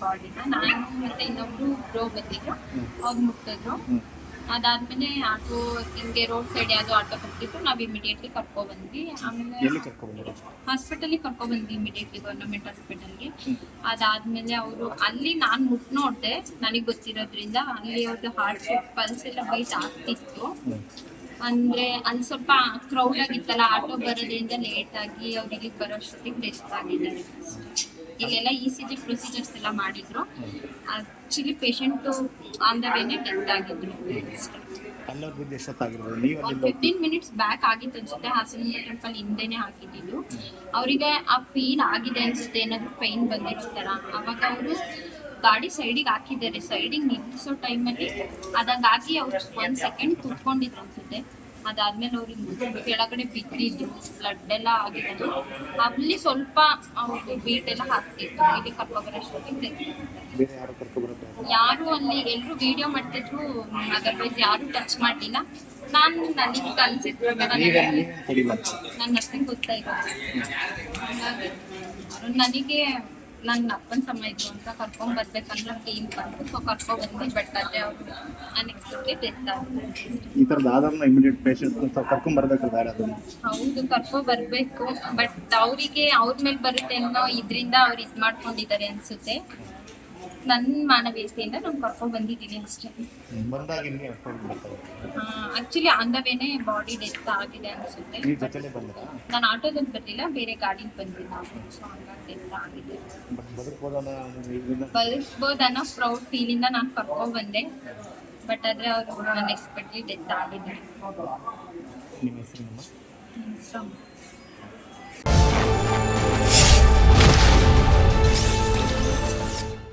ಬಾಡಿನ ನಾನು ಮತ್ತೆ ಇನ್ನೊಬ್ರು ಬ್ರೋ ಬಂದಿದ್ರು. ಅವ್ರು ಮುಟ್ಟಿದ್ರು ಅದಾದ್ಮೇಲೆ ಆಟೋ ಹಿಂಗೆ ರೋಡ್ ಸೈಡ್ ಯಾವ್ದು ಆಟೋ ಬರ್ತಿತ್ತು. ನಾವು ಇಮಿಡಿಯೇಟ್ಲಿ ಕರ್ಕೊ ಬಂದ್ವಿ ಆಮೇಲೆ ಹಾಸ್ಪಿಟಲ್ ಕರ್ಕೊ ಬಂದ್ವಿ ಇಮಿಡಿಯೇಟ್ಲಿ ಗವರ್ನಮೆಂಟ್ ಹಾಸ್ಪಿಟಲ್ಗೆ. ಅದಾದ್ಮೇಲೆ ಅವರು ಅಲ್ಲಿ ನಾನು ಮುಟ್ ನೋಡ್ದೆ. ನನಗೆ ಗೊತ್ತಿರೋದ್ರಿಂದ ಅಲ್ಲಿ ಅವ್ರದ್ದು ಹಾರ್ಟ್ ಪಲ್ಸ್ ಎಲ್ಲ ಬೈಟ್ ಆಗ್ತಿತ್ತು. ಅಂದ್ರೆ ಅಲ್ಲಿ ಸ್ವಲ್ಪ ಕ್ರೌಡ್ ಆಗಿತ್ತಲ್ಲ ಆಟೋ ಬರೋದ್ರಿಂದ ಲೇಟ್ ಆಗಿ ಅವ್ರಿಗೆ ಬರೋಷ್ಟೊತ್ತಿಗೆ ಆಗಿದೆ ಆಗಿದ್ದಾರೆ ಇಲ್ಲೆಲ್ಲ ಇ ಸಿ ಜಿ ಪ್ರೊಸೀಜರ್ಸ್ ಎಲ್ಲ ಮಾಡಿದ್ರು. ಆಕ್ಚುಲಿ ಪೇಷಂಟ್ ಆನ್ ದ ವೇನೆ ಡೆತ್ ಆಗಿದ್ರು. ಬಿದ್ದು ಎಷ್ಟೊತ್ತಾಗಿರ್ಬೋದು? ನೀವು ಫಿಫ್ಟೀನ್ ಮಿನಿಟ್ಸ್ ಬ್ಯಾಕ್ ಆಗಿತ್ತು. ಅನ್ಸುತ್ತೆ ಹಾಸನ ಟೆಂಪಲ್ ಹಿಂದೆನೆ ಹಾಕಿದ್ದು ಅವರಿಗೆ ಆ ಫೀಲ್ ಆಗಿದೆ ಅನ್ಸುತ್ತೆ. ಏನಾದ್ರು ಪೈನ್ ಬಂದಿರ್ತಾರ ತರ ಅವಾಗ ಅವರು ಗಾಡಿ ಸೈಡಿಗೆ ಹಾಕಿದ್ದಾರೆ. ಸೈಡಿಗೆ ನಿಲ್ಲಿಸೋ ಟೈಮಲ್ಲಿ ಹಾಕಿ ಅವ್ರು ಒನ್ ಸೆಕೆಂಡ್ ಕುತ್ಕೊಂಡಿದ್ರು ಅನ್ಸುತ್ತೆ. ಅದಾದ್ಮೇಲೆ ಅವ್ರಿಗೆ ಕೆಳಗಡೆ ಬಿದ್ದಿದ್ರು ಬ್ಲಡ್ ಎಲ್ಲ ಆಗಿದೆ ಅಲ್ಲಿ ಸ್ವಲ್ಪ ಅವ್ರಿಗೆ ಬೀಟ್ ಎಲ್ಲ ಹಾಕ್ತಿತ್ತು ಇಲ್ಲಿ ಕರ್ಕೊಬರೋಷ್ಟೊತ್ತಿಗೆ ಯಾರು ಅಲ್ಲಿ ಎಲ್ಲರೂ ವಿಡಿಯೋ ಮಾಡ್ತಿದ್ರು. ಅದರ್ವೈಸ್ ಯಾರು ಟಚ್ ಮಾಡಲಿಲ್ಲ. ನಾನು ನನಗೆ ಕನ್ಸಿದ ಪ್ರಕಾರ ನೀವೇ ನೀವೇನು ತಡಿಲ್ಲ ನಾನು ನರ್ಸಿಂಗ್ ಗೊತ್ತಾಯ್ತು. ಇರೋದು ನನಗೆ ನನ್ನ ಅಪ್ಪನ ಸಮ ಇದ್ರು ಅಂತ ಕರ್ಕೊಂಡ್ ಬರ್ಬೇಕಂದ್ರೆ ಟೀಮ್ ಬಂತು. ಸೊ ಕರ್ಕೊಂಡ್ ಬಂದು ಬಟ್ ಅಲ್ಲೇ ಅವರು ಅನ್ಎಕ್ಸ್ಪೆಕ್ಟೆಡ್ ಡೆತ್ ಈ ಥರದ್ದು ಆಧಾರ್ನ ಇಮಿಡಿಯೇಟ್ ಪೇಷಂಟ್ ಕರ್ಕೊಂಬರ್ಬೇಕಲ್ಲ ಯಾರು ಅದನ್ನು ಹೌದು ಕರ್ಕೊಂಡ್ ಬರ್ಬೇಕು. ಬಟ್ ಅವರಿಗೆ ಅವ್ರ ಮೇಲೆ ಬರುತ್ತೆ ಅನ್ನೋ ಇದರಿಂದ ಅವ್ರು ಇದ್ ಮಾಡ್ಕೊಂಡಿದ್ದಾರೆ ಅನ್ಸುತ್ತೆ. ನನ್ನ ಮಾನವೀಯತೆಯಿಂದ ನಾನು ಕರ್ಕೊಂಡು ಬಂದಿದ್ದೀನಿ ಅಷ್ಟೇ. ಆಕ್ಚುಲಿ ಆನ್ ದ ವೇನೆ ಬಾಡಿ ಡೆತ್ ಆಗಿದೆ ಅನ್ಸುತ್ತೆ. ನಾನು ಆಟೋದಲ್ಲಿ ಬರಲಿಲ್ಲ ಬೇರೆ ಗಾಡಿಲಿ ಬಂದಿಲ್ಲ ಸೊ ಹಂಗಾಗಿ ಡೆತ್ ಆಗಿದೆ. ಬಟ್ ಬದುಕ್ಬೋದಲ್ಲ ಇದರಿಂದ ಬದುಕ್ಬೋದು ಅನ್ನೋ ಪ್ರೌಡ್ ಫೀಲಿಂದ ನಾನು ಕರ್ಕೊಂಡು ಬಂದೆ. ಬಟ್ ಆದ್ರೆ ಅವರು ಅನ್ಎಕ್ಸ್ಪೆಕ್ಟ್ಲಿ ಡೆತ್ ಆಗಿದೆ. ನಮ್ಮ ಹೆಸ್ರು?